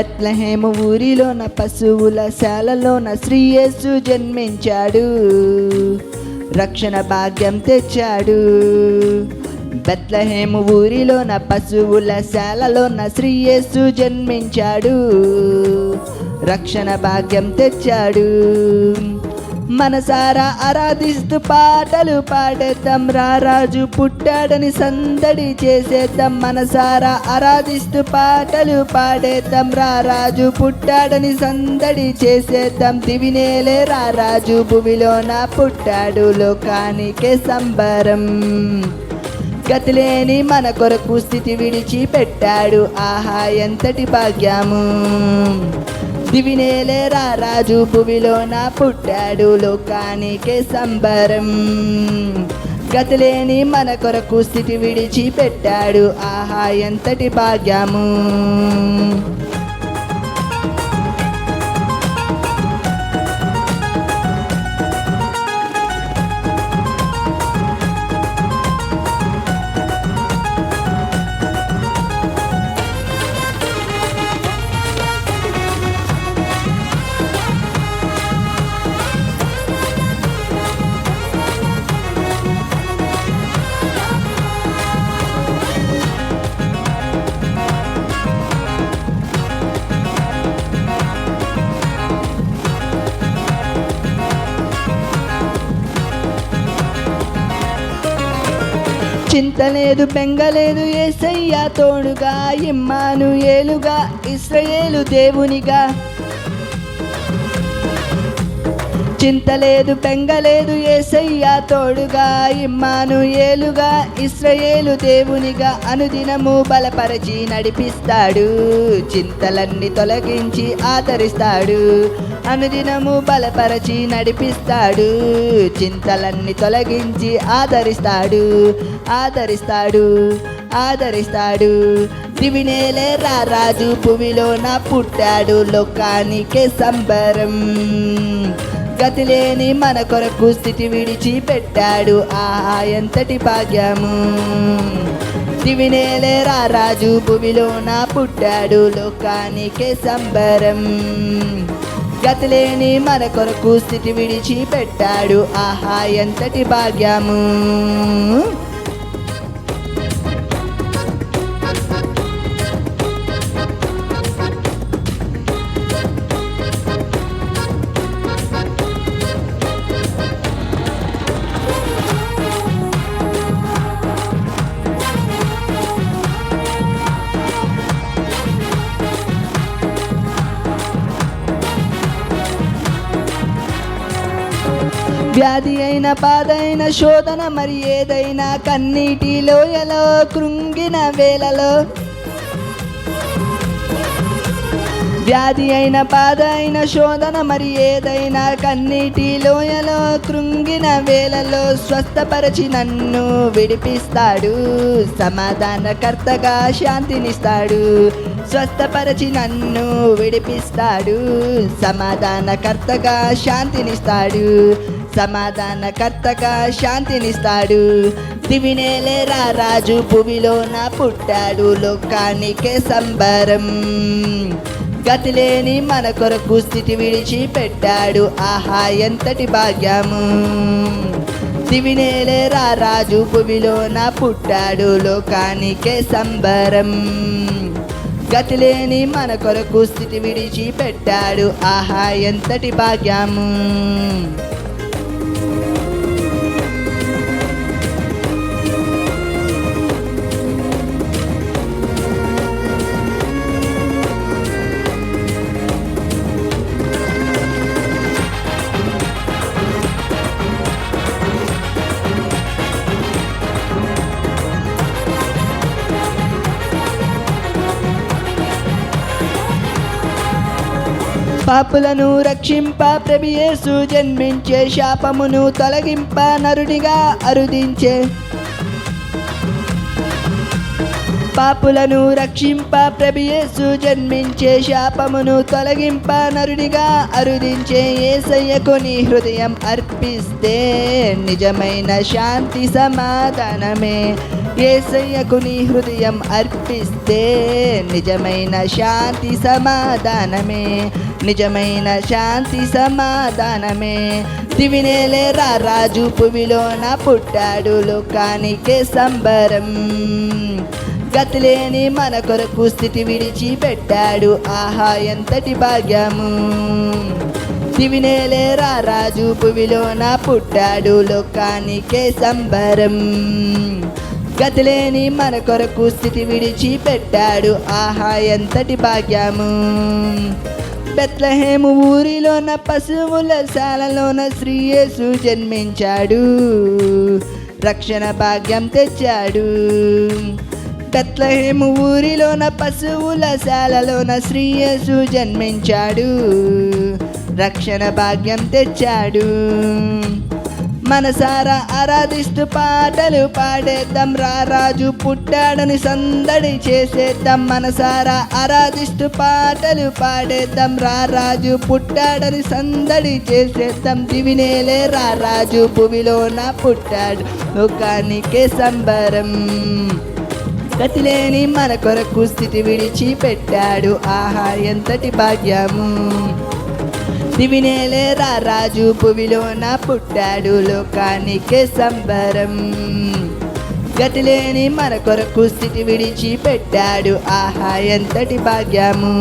బెత్లహేము ఊరిలోన పశువుల శాలలోన శ్రీయేసు జన్మించాడు. రక్షణ భాగ్యం తెచ్చాడు. బెత్లహేము ఊరిలోన పశువుల శాలలోన శ్రీయేసు జన్మించాడు. రక్షణ భాగ్యం తెచ్చాడు. మనసారా ఆరాధిస్తూ పాటలు పాడేద్దాం. రారాజు పుట్టాడని సందడి చేసేద్దాం. మనసారా ఆరాధిస్తూ పాటలు పాడేద్దాం. రారాజు పుట్టాడని సందడి చేసేద్దాం. దివినేలే రారాజు భూమిలోన పుట్టాడు లోకానికే సంబరం. గతిలేని మన కొరకు స్థితి విడిచి పెట్టాడు ఆహా ఎంతటి భాగ్యము. దివినేలే రారాజు భువిలోన పుట్టాడు లోకానికే సంబరం. గతిలేని మన కొరకు స్థితి విడిచి పెట్టాడు ఆహా ఎంతటి భాగ్యము. చింతలేదు బెంగలేదు ఏసయ్యా తోడుగా ఇమ్మాను ఏలుగా ఇస్రయేలు దేవునిగా. చింత లేదు బెంగలేదు ఏసయ్యా తోడుగా ఇమ్మాను ఏలుగా ఇస్రయేలు దేవునిగా అనుదినము బలపరచి నడిపిస్తాడు. చింతలన్నీ తొలగించి ఆదరిస్తాడు. అనుదినము బలపరచి నడిపిస్తాడు. చింతలన్నీ తొలగించి ఆదరిస్తాడు. ఆదరిస్తాడు. ఆదరిస్తాడు. దివినేలే రారాజు నా పుట్టాడు. లోకానికే సంబరం. గతిలేని మన కొరకు స్థితి విడిచి పెట్టాడు ఆ ఎంతటి భాగ్యము? దివినేలే రారాజు భూమిలోన పుట్టాడు. లోకానికే సంబరం. గతిలేని మన కొరకు స్థితి విడిచి పెట్టాడు ఆహా ఎంతటి భాగ్యము? వ్యాధి అయిన బాధ అయిన శోధన మరి ఏదైనా కన్నీటి లోయలో కృంగిన వేలలో వ్యాధి అయిన బాధ అయిన శోధన మరి ఏదైనా కన్నీటి లోయలో కృంగిన వేళలో స్వస్థపరచి నన్ను విడిపిస్తాడు. సమాధానకర్తగా శాంతినిస్తాడు. స్వస్థపరచి నన్ను విడిపిస్తాడు. సమాధానకర్తగా శాంతినిస్తాడు. సమాధానకర్తగా శాంతినిస్తాడు. దివినేలే రారాజు భూమిలోన పుట్టాడు లోకానికే సంబరం. గతిలేని మన కొరకు స్థితి విడిచి పెట్టాడు ఆహా ఎంతటి భాగ్యము. దివినేలే రారాజు భూమిలోన పుట్టాడు లోకానికే సంబరం. గతిలేని మన కొరకు స్థితి విడిచి పెట్టాడు ఆహా ఎంతటి భాగ్యము. పాపులను రక్షింప ప్రభియేసు జన్మించే శాపమును తొలగింప నరుడిగా అరుదించే. పాపులను రక్షింప ప్రభియేసు జన్మించే శాపమును తొలగింప నరుడిగా అరుదించే ఏసయ్యకు నీ హృదయం అర్పిస్తే నిజమైన శాంతి సమాధానమే. ఏసయ్యకు నీ హృదయం అర్పిస్తే నిజమైన శాంతి సమాధానమే. నిజమైన శాంతి సమాధానమే. దివినేలే రాజు పువిలోన పుట్టాడు లోకానికే సంబరం. గతిలేని మన కొరకు స్థితి విడిచి పెట్టాడు ఆహా ఎంతటి భాగ్యము. దివినేలేరా రాజు పువిలోన పుట్టాడు లోకానికే సంబరం. గతిలేని మన కొరకు స్థితి విడిచి పెట్టాడు ఆహా ఎంతటి భాగ్యము. బెత్లహేము ఊరిలోన పశువుల శాలలోన శ్రీయేసు జన్మించాడు. రక్షణ భాగ్యం తెచ్చాడు. బెత్లహేము ఊరిలోన పశువుల శాలలోన శ్రీయేసు జన్మించాడు. రక్షణ భాగ్యం తెచ్చాడు. మనసారా ఆరాధిస్తూ పాటలు పాడేద్దాం. రారాజు పుట్టాడని సందడి చేసేద్దాం. మనసారా ఆరాధిస్తూ పాటలు పాడేద్దాం. రారాజు పుట్టాడని సందడి చేసేద్దాం. దివినేలే రారాజు భూమిలోన పుట్టాడు. లోకానికే సంబరం. గతిలేని మన కొరకు స్థితి విడిచి పెట్టాడు ఆహా ఎంతటి భాగ్యము. దివినేలే రారాజు పువిలోన పుట్టాడు లోకానికే సంబరం. గతిలేని మన కొరకు స్థితి విడిచి పెట్టాడు ఆహా ఎంతటి భాగ్యము.